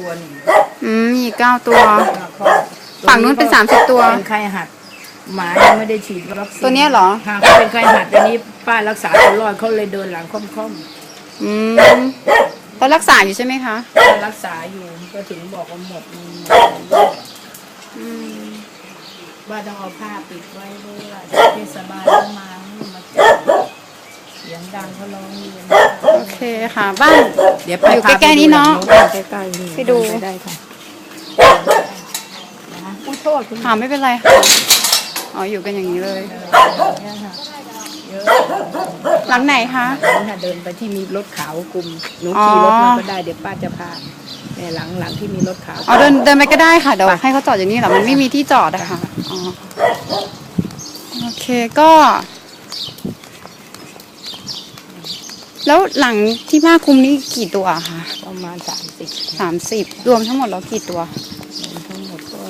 ตัวหนึ่งอืมมีเก้าตัวแล้วก็ฝั่งนู้นเป็น30ตัวเป็นไข้หัดหมายังไม่ได้ฉีดวัคซีนตัวเนี้ยเหรอ ค่ะเขาเป็นไข้หัดอันนี้ป้ารักษาจนรอดเขาเลยเดินหลังค่อมอืมเขารักษาอยู่ใช่ไหมคะๆป้ารักษาอยู่ก็ถึงบอกว่าหมดหมดอืมว่าต้องเอาผ้าปิดไว้ด้วยว่าเทศบาลต้องมามาจับเสียง ดังเขาร้องเรียนโอเคค่ะ บ้าน เดี๋ยวอยู่ใกล้ๆนี้เนอะใกล้ๆนี่ไปดู ได้ค่ะนะอุ้ยโทษคุณค่ะไม่เป็นไรค่ะอ๋ออยู่กันอย่างนี้เลย เนี่ยค่ะเยอะหลังไหนคะนี่ค่ะเดินไปที่มีรถขาวกลุ่มหนูขี่รถมาก็ได้เดี๋ยวป้าจะพาเนี่ยหลังหลังที่มีรถขาวอ๋อเดินเดินไปก็ได้ค่ะเดี๋ยวให้เขาจอดอย่างนี้เหรอมันไม่มีที่จอดอะค่ะอ๋อโอเคก็ แล้วหลังที่ผ้าคลุมนี่กี่ตัวอะคะประมาณสามสิบสามสิบรวมทั้งหมดแล้วกี่ตัว ทั้งหมดก็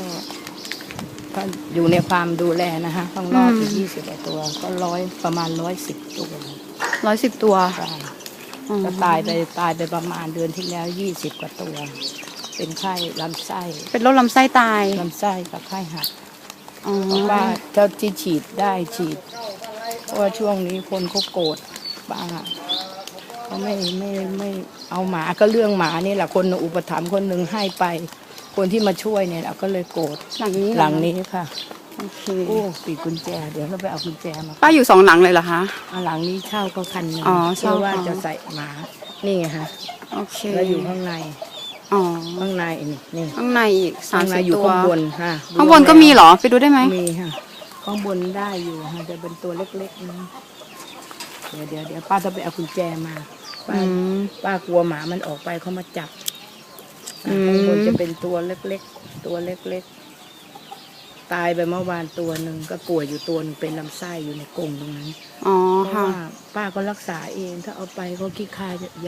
ก็อยู่ในความดูแลนะคะข้างนอกอืมอีกยี่สิบกว่าตัว ก็ร้อยประมาณร้อยสิบตัวร้อยสิบตัวใช่อ๋อก็ตายไปตายไปประมาณเดือนที่แล้วยี่สิบกว่าตัว เป็นไข้ลำไส้เป็นโรคลำไส้ตายลำไส้กับไข้หัด อ๋อเพราะว่าเจ้าที่ฉีดได้ฉีดเพราะว่าช่วงนี้คนเขาโกรธบ้า เขาไม่ไม่ไม่เอาหมาก็เรื่องหมานี่แหละคนอุปถัมภ์คนหนึ่งให้ไป คนที่มาช่วยเนี่ยเราก็เลยโกรธหลังนี้เรอหลังนี้ค่ะโอเคโอ้ปิดกุญแจ เดี๋ยวเราไปเอากุญแจมาป้าอยู่สองหลังเลยเหรอคะอะหลังนี้เช่าก็คันหนึงอ๋อเพื่เช่าอว่าเขาจะใส่หมา นี่ไงฮะโอเคแล้วอยู่ข้างในอ๋อข้างในนี่นี่ข้างในอีกสาข้ามงในสิบอยู่ตัว ข้างบนฮะข้างบนก็มีเหรอไปดูได้ไหมมีค่ะข้างบนได้อยู่ฮะจะเป็นตัวเล็กๆนะเดี๋ยวเดี๋ยวเดี๋ยวป้าจะไปเอากุญแจมา ป้าอืม ป้ากลัวหมามันออกไปเขามาจับอืม ข้างบนจะเป็นตัวเล็กๆ ตัวเล็กๆ ตายไปเมื่อวานตัวหนึ่งก็ป่วยอยู่ตัวหนึงเป็นลำไส้อยู่ในกรงตรงนั้นอ๋อเพราะค่ะ ว่าป้าก็รักษาเองถ้าเอาไปเขาคิดค่า